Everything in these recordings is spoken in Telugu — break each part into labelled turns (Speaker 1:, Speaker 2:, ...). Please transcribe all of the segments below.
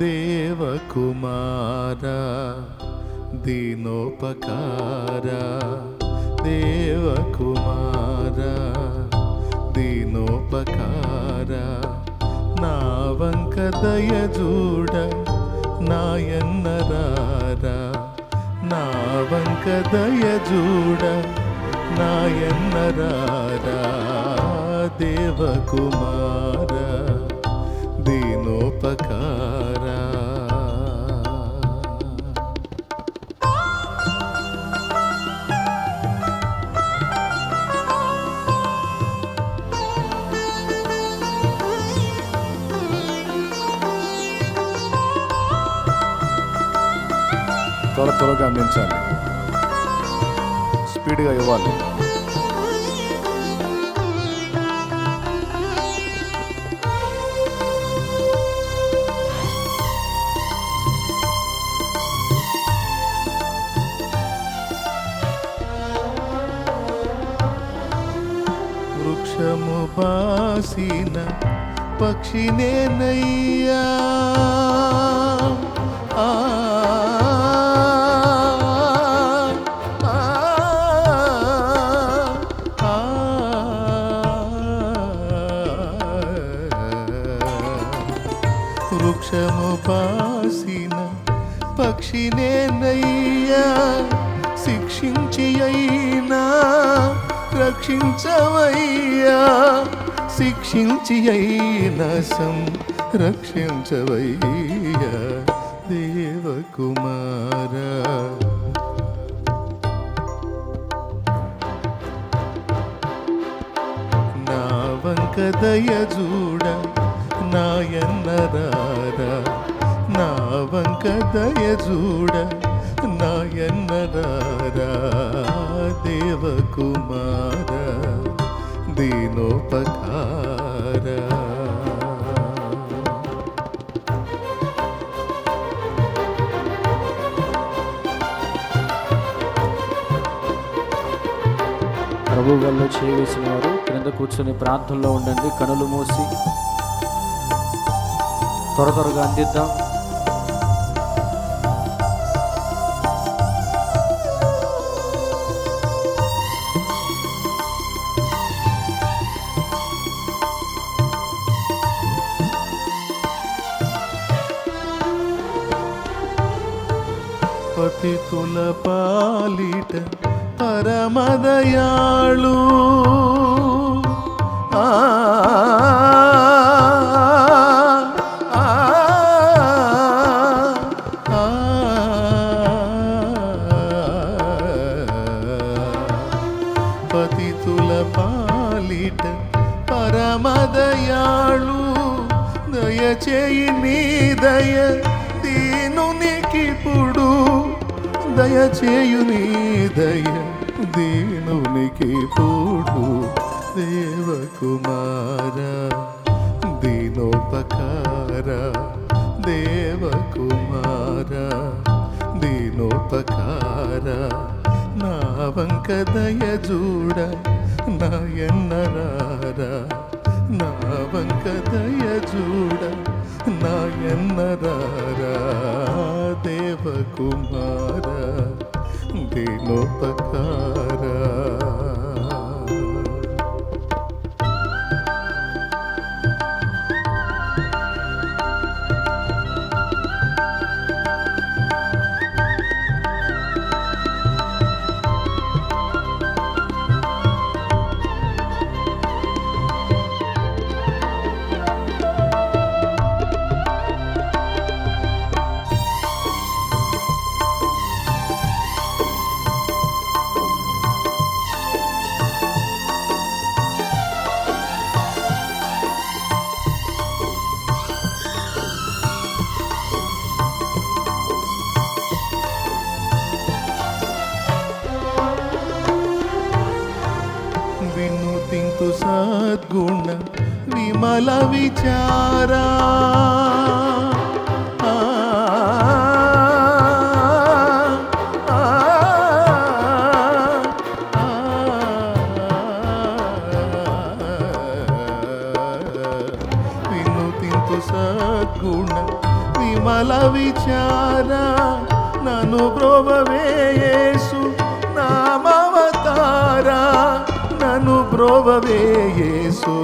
Speaker 1: దేవకుమార దీనోపకార దేవకుమార దీనోపకార. నా వంక దయజూడ నాయన్నరారా నా వంక దయజూడ నాయన్నరారా దేవకుమార దీనోపకార.
Speaker 2: త్వరగా అందించాలి. స్పీడ్గా ఇవ్వాలి.
Speaker 1: వృక్షము బాసిన పక్షినేనయ్యా. శిక్షించి అయినా సం రక్షించవయ్యా దేవకుమారా. నా వంకదయ చూడ నాయన్నరారా నా వంకదయ చూడ నాయన్నరారా దేవకుమార దీనోపకార
Speaker 3: ప్రభు వల్ల చేయవేసిన వారు క్రింద కూర్చొని ప్రార్థనలో ఉండండి. కనులు మూసి త్వర త్వరగా అందిద్దాం.
Speaker 1: పతితుల పాలిట పరమదయాళు ఆ, ఆ, ఆ, పతితుల పాలిట పరమదయాళు దయచేయి నీ దయ దయచేయు నీ దయ దీనునికిప్పుడు దేవకుమార దీనోపకార దేవకుమార దీనోపకార నా వంక దయ చూడ నాయన్నరారా నా వంక దయ చూడ నాయన్నరారా దేవకుమార దీనోపకారా విమల విచారా ఆ, ఆ, ఆ, వినుతింతు సద్గుణ విమల విచార నన్ను బ్రోవవేయేసు నామవతార నన్ను బ్రోవవేయేసు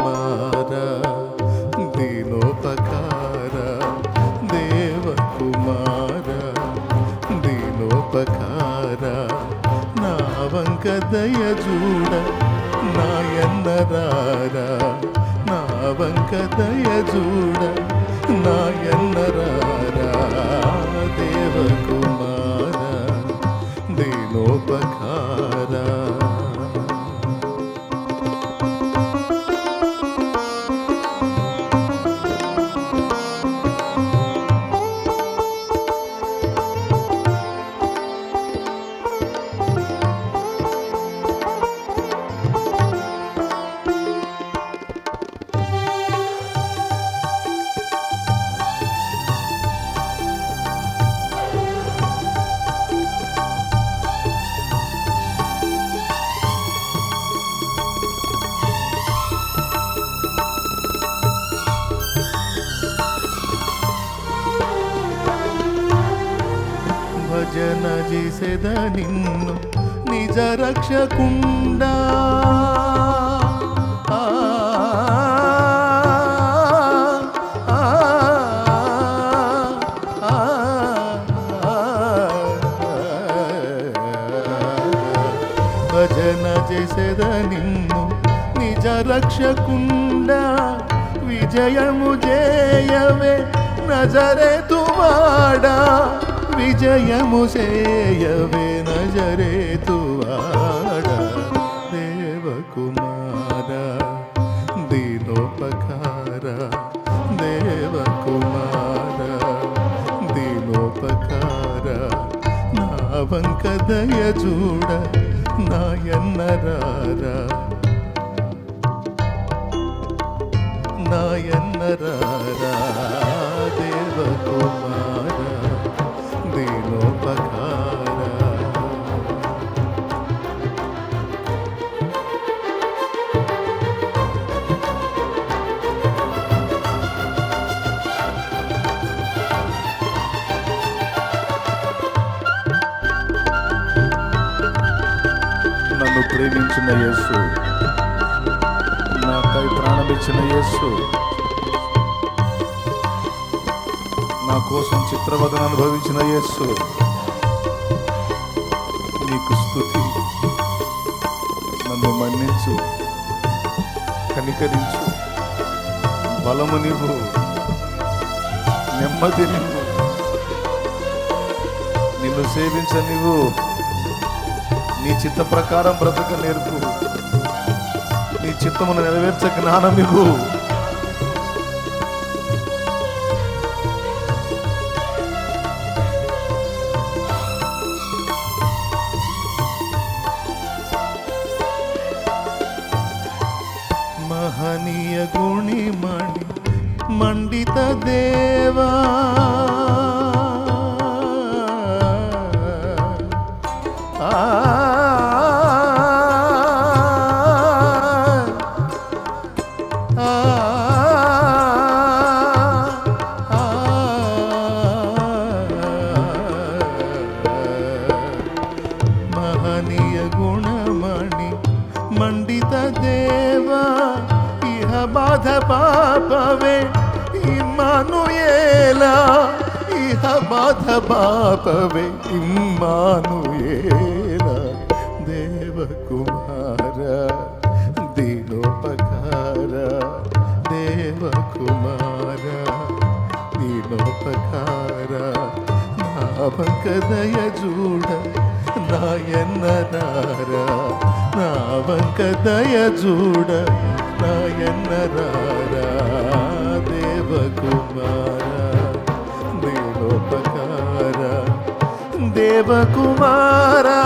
Speaker 1: దేవకుమార దీనోపకార దేవకుమార దీనోపకార నా వంక దయ చూడ నాయన్నరారా నా వంక దయ చూడ నాయన్నరారా దీనోపకార నిన్ను నిజ రక్షకుండా భజన చేసేద నిన్ను నిజ రక్షకుండా విజయము జయవే నజరేతువాడా విజయము చేయవే నజరేతువాడా దేవకుమార దీనోపకార దేవకుమార దీనోపకార నా వంక దయ చూడ నాయన్నరారా. నాయన్నరారా. ఇచ్చిన యేసు. నాకై ప్రాణమిచ్చిన యేసు. నా కోసం చిత్రవదన అనుభవించిన యేసు. నీకు స్థుతి నన్ను మన్నించు. కనికరించు. బలము నీవు నెమ్మది నీవు నిన్ను సేవించ నీవు నీ చిత్త ప్రకారం బ్రతక నేర్పు నీ చిత్తమును నెరవేర్చ జ్ఞానం ఇవ్వు ఆ మహనీయ గుణమణి మండిత దేవా ఇహ బాధ పాపవే ఇమ్మానుయేలా ఇహ బాధ పాపవే ఇమ్మానుయేలా కుమార దీనోపకార నామక చూడ నాయన్నరారా నావంక దయ చూడ నాయన్నరారా దేవకుమార దీనోపకార దేవకుమారా.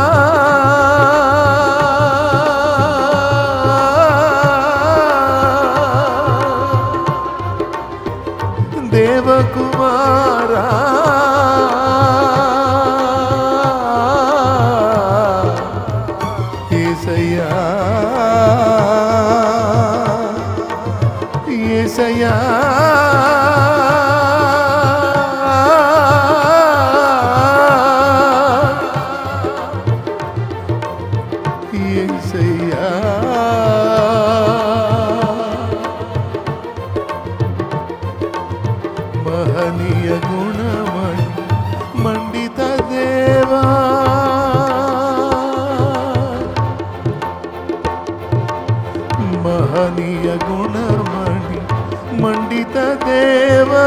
Speaker 1: మండిత దేవా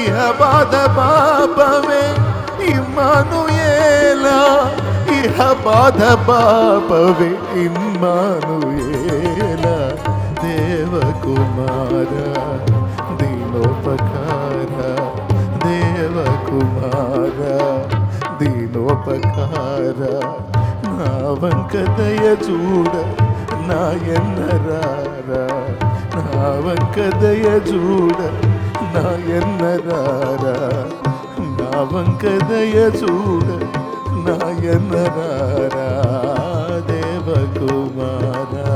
Speaker 1: ఇహ బాధ పాపమే ఇమ్మానుయేలా ఇహ బాధ పాపవే ఇమ్మానుయేలా. దేవకుమార దీనోపకార దేవకుమార దీనోపకార నా వంక దయ చూడ నా ఎన్నరారా నా వంక దయ చూడ నా ఎన్నరారా. నా వంక దయ చూడ నా ఎన్నరారా? దేవకుమారా.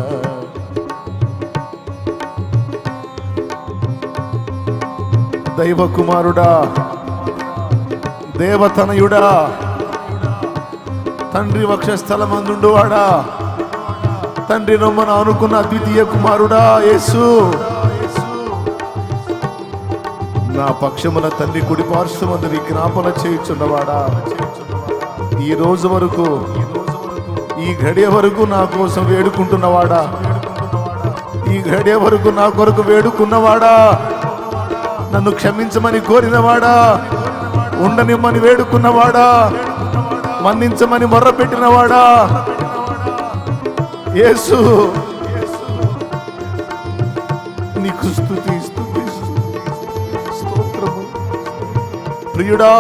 Speaker 1: దైవ కుమారుడా దేవతనయుడా తండ్రి వక్షస్థలమందుండువాడా? తండ్రి నమ్మను అనుకున్న ద్వితీయ కుమారుడా యేసు. నా పక్షమున తల్లి కుడి పార్శ్వమందు విజ్ఞాపన చేయుచున్నవాడా. ఈ రోజు వరకు ఈ గడియ వరకు నా కోసం వేడుకుంటున్నవాడా. ఈ గడియ వరకు నా కొరకు వేడుకున్నవాడా. నన్ను క్షమించమని కోరినవాడా. ఉండనిమ్మని వేడుకున్నవాడా. మన్నించమని మొర్రపెట్టినవాడా. యేసు. నీకు స్థుతి స్థుతి స్తోత్రము. ప్రియుడా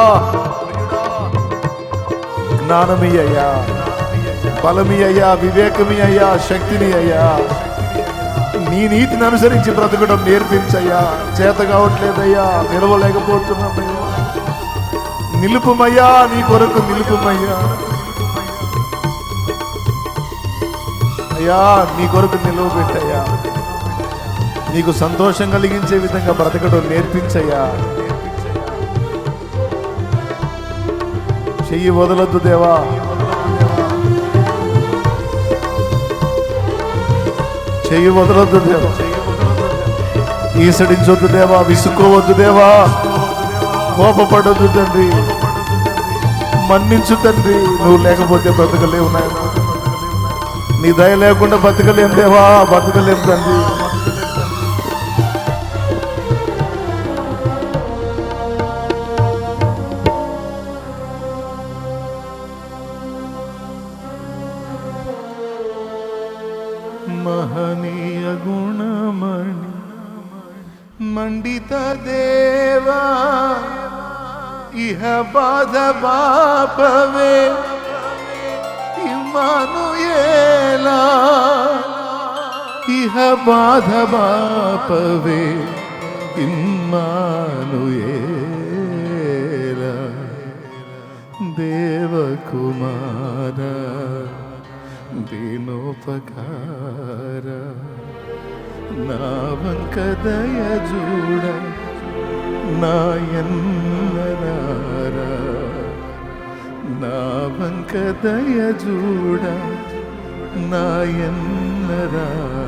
Speaker 1: జ్ఞానమి అయ్యా బలమి అయ్యా వివేకమి అయ్యా శక్తిని అయ్యా. నీ నీతిని అనుసరించి బ్రతకడం నేర్పించయ్యా. చేత కావట్లేదయ్యా నిలవలేకపోతున్నామయ్యా నిలుపుమయ్యా నీ కొరకు నిలుపుమయ్యా. అయ్యా నీ కొరకు నిలువ పెట్టయ్యా. నీకు సంతోషం కలిగించే విధంగా బ్రతకడం నేర్పించయ్యా. చెయ్యి వదలొద్దు దేవా. చెయ్యి వదలొద్దు దేవా. ఈసడించొద్దు దేవా విసుక్కోవద్దు దేవా. కోపపడొద్దు తండ్రి. మన్నించు తండ్రి. నువ్వు లేకపోతే బ్రతకలేవు నాయన. నీ దయ లేకుండా బతకలేం దేవా బతకలేం తండ్రి. మహనీయ గుణమణి మండిత దేవా ఇహ బాధ బాపవే. ఇమానుయేలా ఇహ బాధ బాపవే ఇమ్మానుయేలా దేవకుమార దీనోపకార నా వంక దయ చూడ నా వంక దయ చూడ నా ఎన్నరారా